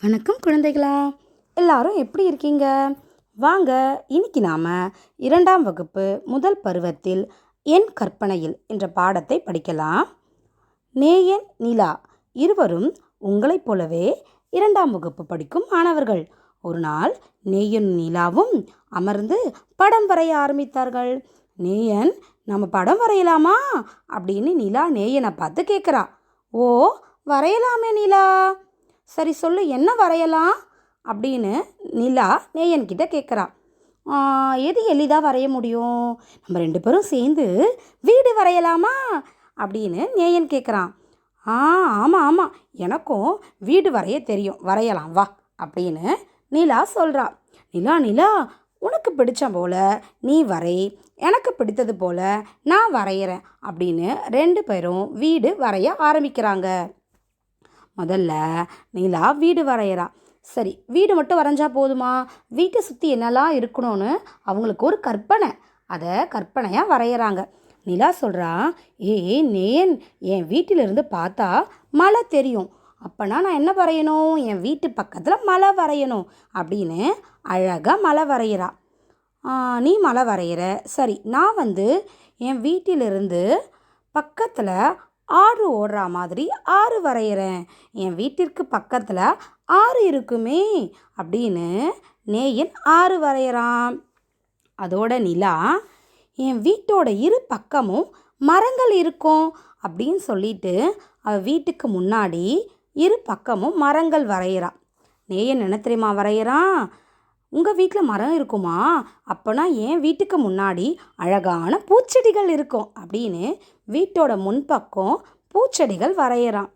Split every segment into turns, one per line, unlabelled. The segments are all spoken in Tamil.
வணக்கம் குழந்தைகளா. எல்லாரும் எப்படி இருக்கீங்க? வாங்க இன்னைக்கு நாம் இரண்டாம் வகுப்பு முதல் பருவத்தில் என் கற்பனையில் என்ற பாடத்தை படிக்கலாம். நேயன் நிலா. இருவரும் உங்களைப் போலவே இரண்டாம் வகுப்பு படிக்கும் மாணவர்கள். ஒரு நாள் நேயன் நிலாவும் அமர்ந்து படம் வரைய ஆரம்பித்தார்கள். நேயன் நம்ம படம் வரையலாமா? அப்படின்னு நிலா நேயனை பார்த்து கேட்குறா. ஓ வரையலாமே நிலா. சரி சொல்லு என்ன வரையலாம்? அப்படின்னு நிலா நேயன்கிட்ட கேட்குறா எது எளிதாக வரைய முடியும்? நம்ம ரெண்டு பேரும் சேர்ந்து வீடு வரையலாமா? அப்படின்னு நேயன் கேட்குறான் ஆ ஆமாம் ஆமாம் எனக்கும் வீடு வரைய தெரியும். வரையலாம் வா அப்படின்னு நிலா சொல்கிறா நிலா நிலா உனக்கு பிடிச்ச போல் நீ வரை. எனக்கு பிடித்தது போல் நான் வரைகிறேன் அப்படின்னு ரெண்டு பேரும் வீடு வரைய ஆரம்பிக்கிறாங்க. முதல்ல நிலா வீடு வரைகிறா சரி வீடு மட்டும் வரைஞ்சா போதுமா? வீட்டை சுற்றி என்னெல்லாம் இருக்கணும்னு அவங்களுக்கு ஒரு கற்பனை. அதை கற்பனையாக வரைகிறாங்க நிலா சொல்கிறா ஏ நேன் என் வீட்டிலிருந்து பார்த்தா மழை தெரியும். அப்போனா நான் என்ன வரையணும்? என் வீட்டு பக்கத்தில் மலை வரையணும் அப்படின்னு அழகாக மலை வரைகிறா நீ மலை வரைகிற சரி நான் வந்து என் வீட்டிலிருந்து பக்கத்தில் ஆறு ஓடுற மாதிரி ஆறு வரைகிறேன் என் வீட்டிற்கு பக்கத்தில் ஆறு இருக்குமே அப்படின்னு நேயன் ஆறு வரைகிறான் அதோட நிலா என் வீட்டோட இரு பக்கமும் மரங்கள் இருக்கும் அப்படின்னு சொல்லிட்டு அவள் வீட்டுக்கு முன்னாடி இரு பக்கமும் மரங்கள் வரைகிறான் நேயன் என்ன தெரியுமா வரைகிறான் உங்கள் வீட்டில் மரம் இருக்குமா? அப்போனா என் வீட்டுக்கு முன்னாடி அழகான பூச்செடிகள் இருக்கும்? அப்படின்னு வீட்டோட முன்பக்கம் பூச்செடிகள் வரைகிறான்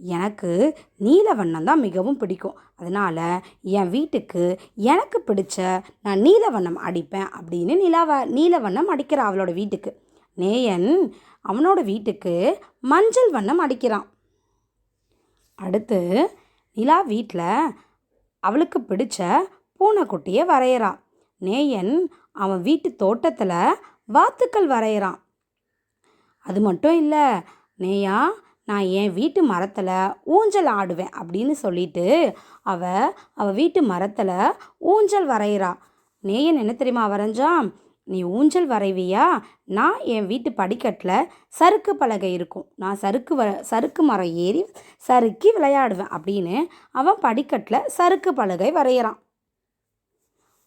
எனக்கு நீல வண்ணம் தான் மிகவும் பிடிக்கும். அதனால் என் வீட்டுக்கு எனக்கு பிடிச்ச நான் நீல வண்ணம் அடிப்பேன் அப்படின்னு நிலாவ நீல வண்ணம் அடிக்கிறான் அவளோட வீட்டுக்கு. நேயன் அவனோட வீட்டுக்கு மஞ்சள் வண்ணம் அடிக்கிறான். அடுத்து நிலா வீட்டில் அவளுக்கு பிடிச்ச பூனைக்குட்டியை வரைகிறான் நேயன் அவன் வீட்டு தோட்டத்தில் வாத்துக்கள் வரைகிறான் அது மட்டும் இல்லை நேயா நான் என் வீட்டு மரத்தில் ஊஞ்சல் ஆடுவேன் அப்படின்னு சொல்லிட்டு அவ அவள் வீட்டு மரத்தில் ஊஞ்சல் வரைகிறா நேயன் என்ன தெரியுமா வரைஞ்சான்? நீ ஊஞ்சல் வரைவியா? நான் என் வீட்டு படிக்கட்டில் சறுக்கு பலகை இருக்கும். நான் சறுக்கு வ சறுக்கு மரம் ஏறி சறுக்கி விளையாடுவேன் அப்படின்னு அவன் படிக்கட்டில் சறுக்கு பலகை வரைகிறான்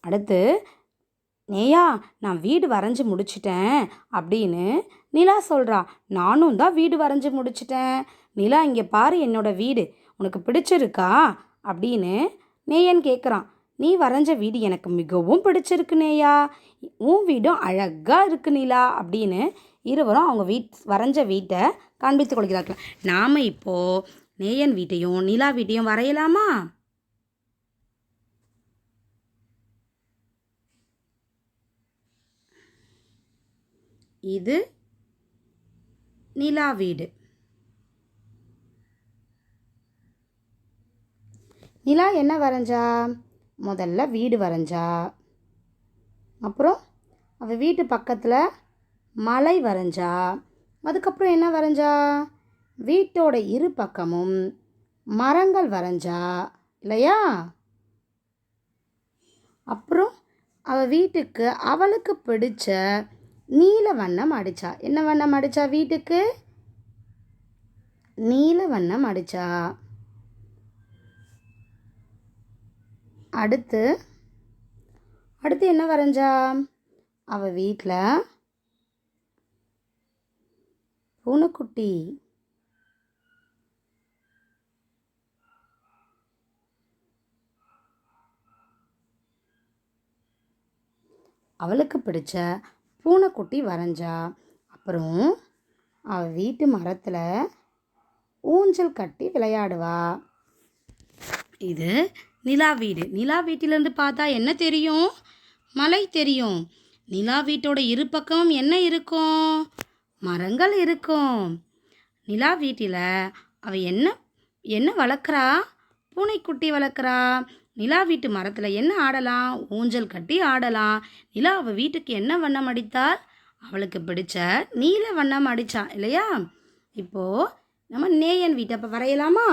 அடுத்து நேயா நான் வீடு வரைஞ்சி முடிச்சிட்டேன் அப்படின்னு நிலா சொல்கிறா நானும் தான் வீடு வரைஞ்சி முடிச்சிட்டேன். நிலா இங்கே பாரு என்னோட வீடு. உனக்கு பிடிச்சிருக்கா? அப்படின்னு நேயன் கேட்குறான் நீ வரைஞ்ச வீடு எனக்கு மிகவும் பிடிச்சிருக்கு நேயா. உன் வீடும் அழகாக இருக்கு நிலா அப்படின்னு இருவரும் அவங்க வீட் வரைஞ்ச வீட்டை காண்பித்து கொள்கிறார்கள். நாம் இப்போது நேயன் வீட்டையும் நிலா வீட்டையும் வரையலாமா? இது நிலா வீடு. நிலா என்ன வரைஞ்சா? முதல்ல வீடு வரைஞ்சா. அப்புறம் அவள் வீட்டு பக்கத்தில் மலை வரைஞ்சா. அதுக்கப்புறம் என்ன வரைஞ்சா? வீட்டோட இரு பக்கமும் மரங்கள் வரைஞ்சா. இல்லையா? அப்புறம் அவள் வீட்டுக்கு அவளுக்கு பிடிச்ச நீல வண்ணம் அடித்தா என்ன வண்ணம் அடித்தா வீட்டுக்கு? நீல வண்ணம் அடிச்சா. அடுத்து அடுத்து என்ன வரைஞ்சா? அவள் வீட்டில் பூனைக்குட்டி. அவளுக்கு பிடிச்ச பூனைக்குட்டி வரைஞ்சா. அப்புறம் அவள் வீட்டு மரத்தில் ஊஞ்சல் கட்டி விளையாடுவா. இது நிலா வீடு. நிலா வீட்டிலேருந்து பார்த்தா என்ன தெரியும்? மலை தெரியும். நிலா வீட்டோட இரு பக்கம் என்ன இருக்கும்? மரங்கள் இருக்கும். நிலா வீட்டில் அவள் என்ன என்ன வளர்க்குறா? பூனைக்குட்டி வளர்க்குறா? நிலா வீட்டு மரத்தில் என்ன ஆடலாம்? ஊஞ்சல் கட்டி ஆடலாம். நிலா அவள் வீட்டுக்கு என்ன வண்ணம் அடித்தாள்? அவளுக்கு பிடிச்ச நீல வண்ணம் அடித்தா இல்லையா? இப்போது நம்ம நேயன் வீட்டை அப்போ வரையலாமா?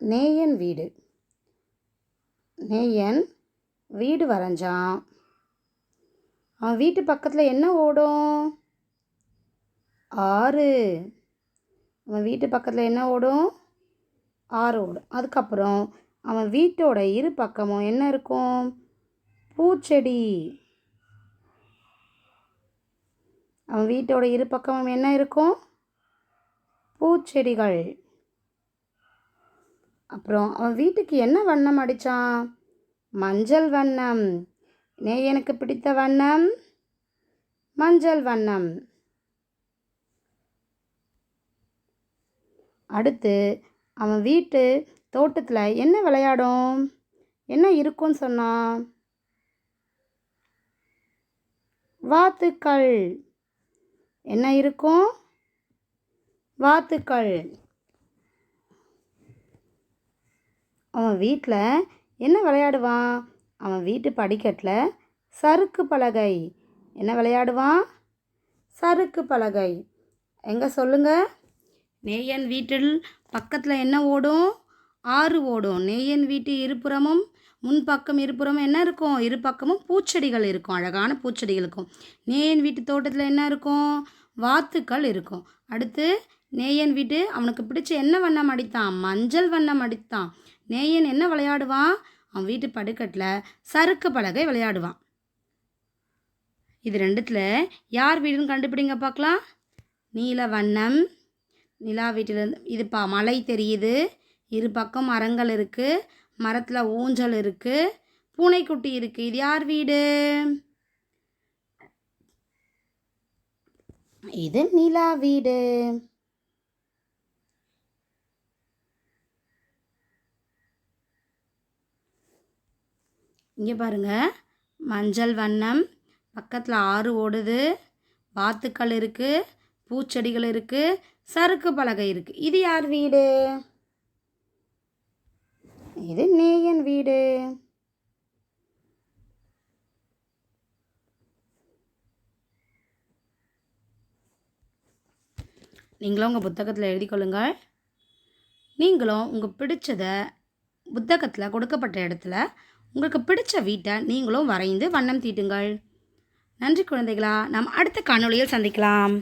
நேயன் வீடு. நேயன் வீடு வரைஞ்சான். அவன் வீட்டு பக்கத்தில் என்ன ஓடும்? ஆறு. அவன் வீட்டு பக்கத்தில் என்ன ஓடும்? ஆறு ஓடும். அதுக்கப்புறம் அவன் வீட்டோட இரு பக்கமும் என்ன இருக்கும்? பூச்செடி. அவன் வீட்டோட இரு பக்கமும் என்ன இருக்கும்? பூச்செடிகள். அப்புறம் அவன் வீட்டுக்கு என்ன வண்ணம் அடித்தான் மஞ்சள் வண்ணம். நேயனுக்கு பிடித்த வண்ணம் மஞ்சள் வண்ணம். அடுத்து அவன் வீட்டு தோட்டத்தில் என்ன விளையாடும்? என்ன இருக்கும்னு சொன்னான் வாத்துக்கள். என்ன இருக்கும்? வாத்துக்கள். அவன் வீட்டில் என்ன விளையாடுவான்? அவன் வீட்டு படிக்கட்டில் சறுக்கு பலகை. என்ன விளையாடுவான்? சறுக்கு பலகை. எங்கே சொல்லுங்கள் நேயன் வீட்டில் பக்கத்தில் என்ன ஓடும்? ஆறு ஓடும். நேயன் வீட்டு இருபுறமும் முன்பக்கம் இருபுறமும் என்ன இருக்கும்? இரு பக்கமும் பூச்செடிகள் இருக்கும். அழகான பூச்செடிகள் இருக்கும். நேயன் வீட்டு தோட்டத்தில் என்ன இருக்கும்? வாத்துக்கள் இருக்கும். அடுத்து நேயன் வீட்டு அவனுக்கு பிடிச்ச என்ன வண்ணம் அடித்தான்? மஞ்சள் வண்ணம் அடித்தான். நேயன் என்ன விளையாடுவான்? அவன் வீட்டு படுக்கட்டில் சறுக்கு பலகை விளையாடுவான். இது ரெண்டுத்தில் யார் வீடுன்னு கண்டுபிடிங்க பார்க்கலாம். நீல வண்ணம். நிலா வீட்டிலேருந்து இது பா மலை தெரியுது. இரு பக்கம் மரங்கள் இருக்குது மரத்தில் ஊஞ்சல் இருக்குது பூனைக்குட்டி இருக்குது இது யார் வீடு? இது நிலா வீடு. இங்கே பாருங்க. மஞ்சள் வண்ணம். பக்கத்தில் ஆறு ஓடுது. வாத்துக்கள் இருக்குது பூச்செடிகள் இருக்குது சறுக்கு பலகை இருக்குது இது யார் வீடு? இது நேயன் வீடு. நீங்களும் உங்கள் புத்தகத்தில் எழுதி கொள்ளுங்கள். நீங்களும் உங்கள் பிடிச்சதை புத்தகத்தில் கொடுக்கப்பட்ட இடத்துல உங்களுக்கு பிடிச்ச வீட்டை நீங்களும் வரைந்து வண்ணம் தீட்டுங்கள். நன்றி குழந்தைகளா நாம் அடுத்த காணொளியில் சந்திக்கலாம்.